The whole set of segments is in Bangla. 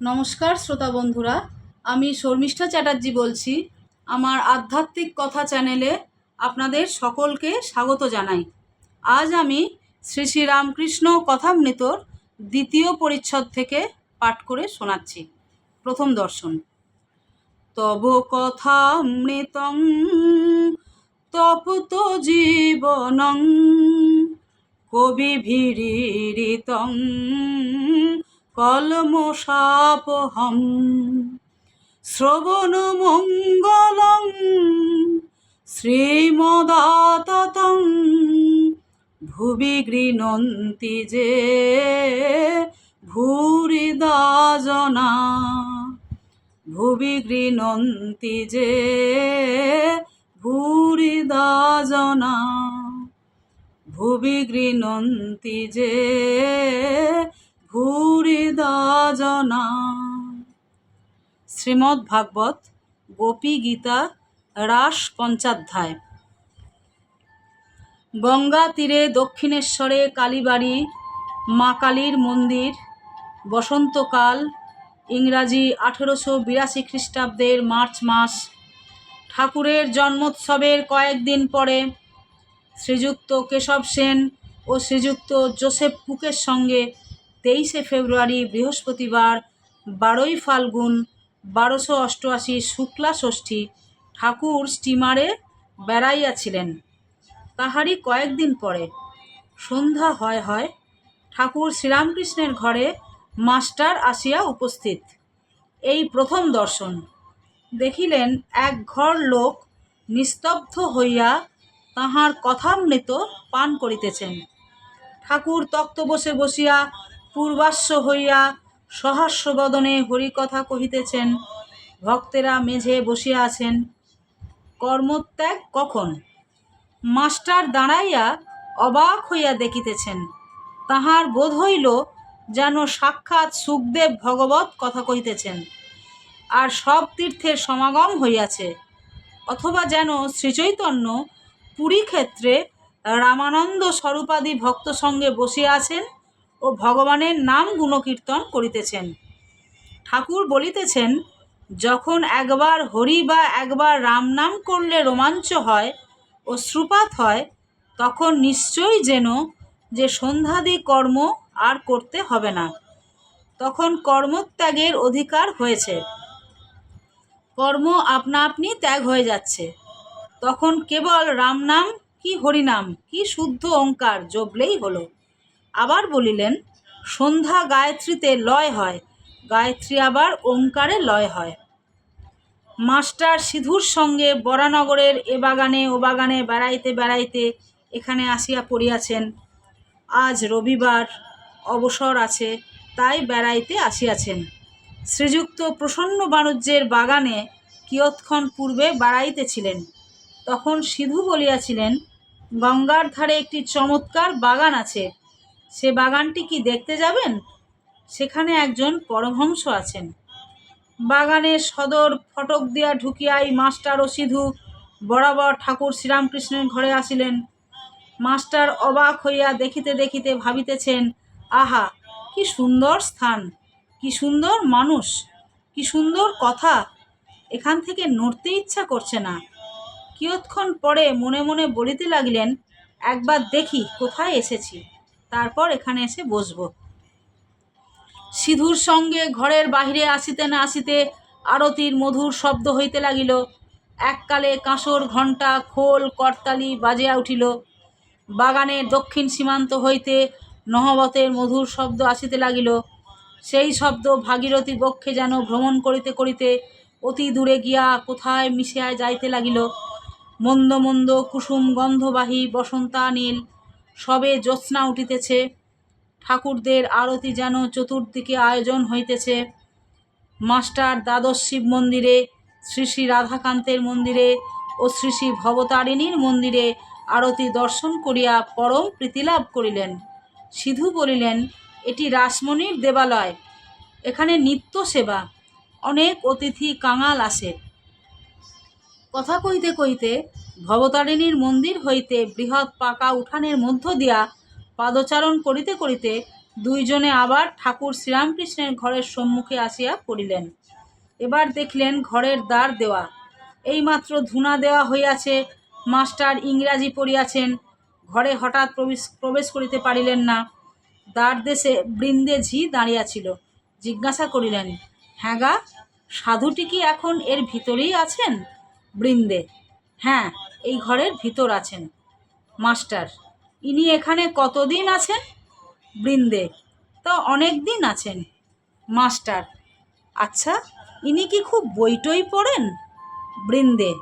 নমস্কার, শ্রোতা বন্ধুরা। আমি শর্মিষ্ঠা চ্যাটার্জি বলছি। আমার আধ্যাত্মিক কথা চ্যানেলে আপনাদের সকলকে স্বাগত জানাই। আজ আমি শ্রী শ্রী রামকৃষ্ণ কথামৃতর দ্বিতীয় পরিচ্ছদ থেকে পাঠ করে শোনাচ্ছি। প্রথম দর্শন। তব কথামৃতং তপ্ত জীবনং কবিভিরিতং কলমশাপহম শ্রবণমঙ্গলং শ্রীমদাততং ভুবি গৃণন্তি যে ভূরিদা জনা ভুবি গৃণন্তি যে ভূরিদা জনা ভুবি গৃণন্তি যে ভূরিদা জনা শ্রীমদ্ ভাগবত গোপী গীতা রাস পঞ্চাধ্যায়। গঙ্গা তীরে দক্ষিণেশ্বরে কালীবাড়ি, মা কালীর মন্দির, বসন্তকাল, ইংরাজি আঠেরোশো বিরাশি খ্রিস্টাব্দের মার্চ মাস, ঠাকুরের জন্মোৎসবের কয়েকদিন পরে শ্রীযুক্ত কেশব সেন ও শ্রীযুক্ত জোসেফ কুকের সঙ্গে তেইশে ফেব্রুয়ারি বৃহস্পতিবার বারোই ফাল্গুন বারোশো অষ্টআশি শুক্লা ষষ্ঠী ঠাকুর স্টিমারে বেড়াইয়াছিলেন। তাহারই কয়েকদিন পরে সন্ধ্যা হয় হয় ঠাকুর শ্রীরামকৃষ্ণের ঘরে মাস্টার আসিয়া উপস্থিত। এই প্রথম দর্শন। দেখিলেন এক ঘর লোক নিস্তব্ধ হইয়া তাহার কথামৃত পান করিতেছেন। ঠাকুর তক্ত বসে বসিয়া পূর্বাস্য হইয়া সহাস্য বদনে হরিকথা কহিতেছেন, ভক্তেরা মেঝে বসিয়া আছেন, কর্মত্যাগ কখন? মাস্টার দাঁড়াইয়া অবাক হইয়া দেখিতেছেন, তাহার বোধ হইল যেন সাক্ষাৎ সুখদেব ভগবত কথা কহিতেছেন, আর সব তীর্থের সমাগম হইয়াছে, অথবা যেন শ্রীচৈতন্য পুরী ক্ষেত্রে রামানন্দ স্বরূপাদি ভক্ত সঙ্গে বসিয়া আছেন ও ভগবানের নাম গুণকীর্তন করিতেছেন। ঠাকুর বলিতেছেন, যখন একবার হরি বা একবার রাম নাম করলে রোমাঞ্চ হয় ও শ্রুপাত হয়, তখন নিশ্চয়ই যেন যে সন্ধ্যাদি কর্ম আর করতে হবে না। তখন কর্মত্যাগের অধিকার হয়েছে। কর্ম আপনা আপনি ত্যাগ হয়ে যাচ্ছে। তখন কেবল রাম নাম কি হরিনাম কি শুদ্ধ ওঙ্কার জপলেই হলো। আবার বলিলেন, সন্ধ্যা গায়ত্রীতে লয় হয়, গায়ত্রী আবার ওঙ্কারে লয় হয়। মাস্টার সিধুর সঙ্গে বরানগরের এ বাগানে ও বাগানে বেড়াইতে বেড়াইতে এখানে আসিয়া পড়িয়াছেন। আজ রবিবার অবসর আছে, তাই বেড়াইতে আসিয়াছেন। শ্রীযুক্ত প্রসন্ন বাণিজ্যের বাগানে কিয়ৎক্ষণ পূর্বে বেড়াইতেছিলেন। তখন সিধু বলিয়াছিলেন, গঙ্গার ধারে একটি চমৎকার বাগান আছে সে বাগানটি কি দেখতে যাবেন? সেখানে একজন পরমহংস আছেন। বাগানের সদর ফটক দিয়া ঢুকিয়াই মাস্টার ও সিধু বরাবর ঠাকুর শ্রীরামকৃষ্ণের ঘরে আসিলেন। মাস্টার অবাক হইয়া দেখিতে দেখিতে ভাবিতেছেন, আহা, কি সুন্দর স্থান, কি সুন্দর মানুষ, কি সুন্দর কথা। এখান থেকে নড়তে ইচ্ছা করছে না। কিয়ৎক্ষণ পরে মনে মনে বলিতে লাগলেন, একবার দেখি, কোথায় এসেছি? তারপর এখানে এসে বসবো। সিধুর সঙ্গে ঘরের বাহিরে আসিতে না আসিতে আরতির মধুর শব্দ হইতে লাগিল। এককালে কাঁসর ঘণ্টা, খোল, করতালি বাজিয়া উঠিল। বাগানের দক্ষিণ সীমান্ত হইতে নহবতের মধুর শব্দ আসিতে লাগিল। সেই শব্দ ভাগীরথী বক্ষে যেন ভ্রমণ করিতে করিতে অতি দূরে গিয়া কোথায় মিশিয়া যাইতে লাগিল। মন্দ মন্দ কুসুম গন্ধবাহী বসন্তানীল সবে জ্যোৎস্না উঠিতেছে। ঠাকুরদের আরতি যেন চতুর্দিকে আয়োজন হইতেছে। মাস্টার দ্বাদশ শিব মন্দিরে, শ্রী শ্রী রাধাকান্তের মন্দিরে ও শ্রী শ্রী ভবতারিণীর মন্দিরে আরতি দর্শন করিয়া পরম প্রীতিলাভ করিলেন। সিধু বলিলেন, এটি রাসমণির দেবালয়। এখানে নিত্য সেবা। অনেক অতিথি কাঙাল আসে। কথা কইতে কইতে ভবতারিণীর মন্দির হইতে বৃহৎ পাকা উঠানের মধ্য দিয়া পাদচারণ করিতে করিতে দুইজনে আবার ঠাকুর শ্রীরামকৃষ্ণের ঘরের সম্মুখে আসিয়া পড়িলেন। এবার দেখলেন ঘরের দ্বার দেওয়া। এইমাত্র ধুনা দেওয়া হইয়াছে, মাস্টার ইংরাজি পড়িয়াছেন, ঘরে হঠাৎ প্রবেশ প্রবেশ করিতে পারিলেন না। দ্বার দেশে বৃন্দে ঝি দাঁড়িয়াছিল জিজ্ঞাসা করিলেন হ্যাঁ গা, সাধুটি কি এখন এর ভিতরেই আছেন? বৃন্দে হ্যাঁ এই ঘরের ভিতর আছেন। মাস্টার, ইনি এখানে কতদিন আছেন? বৃন্দে, তা অনেক দিন আছেন। মাস্টার আচ্ছা ইনি কি খুব বইটই পড়েন? বৃন্দে,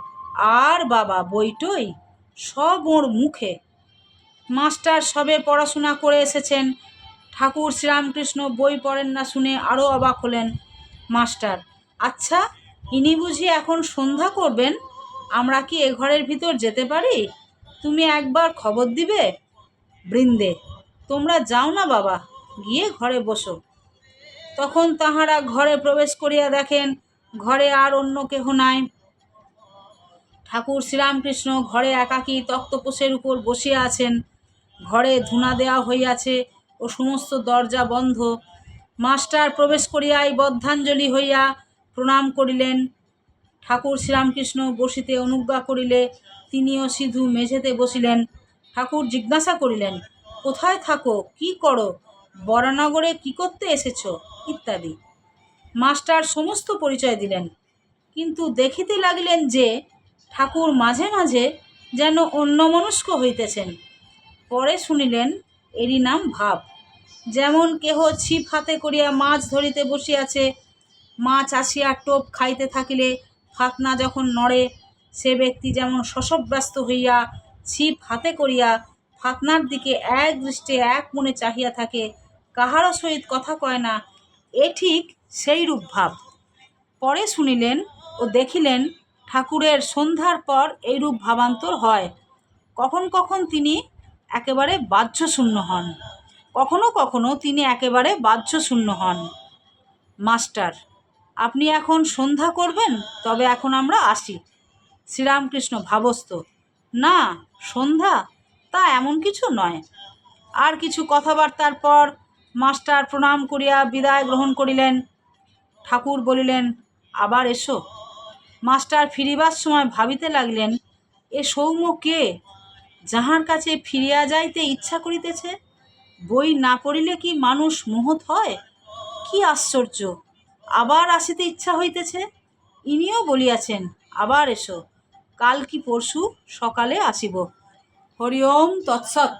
আর বাবা বইটই সব ওর মুখে। মাস্টার, সবে পড়াশোনা করে এসেছেন। ঠাকুর শ্রীরামকৃষ্ণ বই পড়েন না শুনে আরও অবাক হলেন। মাস্টার আচ্ছা ইনি বুঝি এখন সন্ধ্যা করবেন? আমরা কি এ ঘরের ভিতর যেতে পারি? তুমি একবার খবর দিবে? বৃন্দে, তোমরা যাও না বাবা, গিয়ে ঘরে বসো। তখন তাহারা ঘরে প্রবেশ করিয়া দেখেন, ঘরে আর অন্য কেহ নাই। ঠাকুর শ্রীরামকৃষ্ণ ঘরে একাকী তক্তপোষের উপর বসিয়া আছেন। ঘরে ধুনা দেওয়া হইয়াছে ও সমস্ত দরজা বন্ধ। মাস্টার প্রবেশ করিয়াই বদ্ধাঞ্জলি হইয়া প্রণাম করিলেন। ঠাকুর শ্রীরামকৃষ্ণ বসিতে অনুজ্ঞা করিলে তিনিও সিধু মেঝেতে বসিলেন। ঠাকুর জিজ্ঞাসা করিলেন, কোথায় থাকো? কি করো? বরানগরে কি করতে এসেছ? ইত্যাদি। মাস্টার সমস্ত পরিচয় দিলেন, কিন্তু দেখিতে লাগিলেন যে ঠাকুর মাঝে মাঝে যেন অন্যমনস্ক হইতেছেন। পরে শুনিলেন, এরই নাম ভাব। যেমন কেহ ছিপ হাতে করিয়া মাছ ধরিতে বসিয়াছে, মাছ আসিয়া টোপ খাইতে থাকিলে ফাতনা যখন নড়ে, সে ব্যক্তি যেমন শশব্যস্ত হইয়া ছিপ হাতে করিয়া ফাতনার দিকে এক দৃষ্টে এক মনে চাহিয়া থাকে কাহারও সহিত কথা কয় না, এ ঠিক সেই রূপ ভাব। পরে শুনিলেন ও দেখিলেন ঠাকুরের সন্ধ্যার পর এইরূপ ভাবান্তর হয়। কখন কখন তিনি একেবারে বাহ্যশূন্য হন। কখনো কখনো তিনি একেবারে বাহ্যশূন্য হন। মাস্টার আপনি এখন সন্ধ্যা করবেন, তবে এখন আমরা আসি। শ্রীরামকৃষ্ণ ভাবস্থ, না, সন্ধ্যা? তা এমন কিছু নয়। আর কিছু কথাবার্তার পর মাস্টার প্রণাম করিয়া বিদায় গ্রহণ করিলেন। ঠাকুর বলিলেন, আবার এসো। মাস্টার ফিরিবার সময় ভাবিতে লাগলেন, এ সৌম্য কে? যাহার কাছে ফিরিয়া যাইতে ইচ্ছা করিতেছে, বই না পড়িলে কি মানুষ মোহত হয়? কি আশ্চর্য! আবার আসিতে ইচ্ছা হইতেছে? ইনিও বলিয়াছেন, আবার এসো, কাল কি পরশু সকালে আসিব। হরিওম তৎসৎ।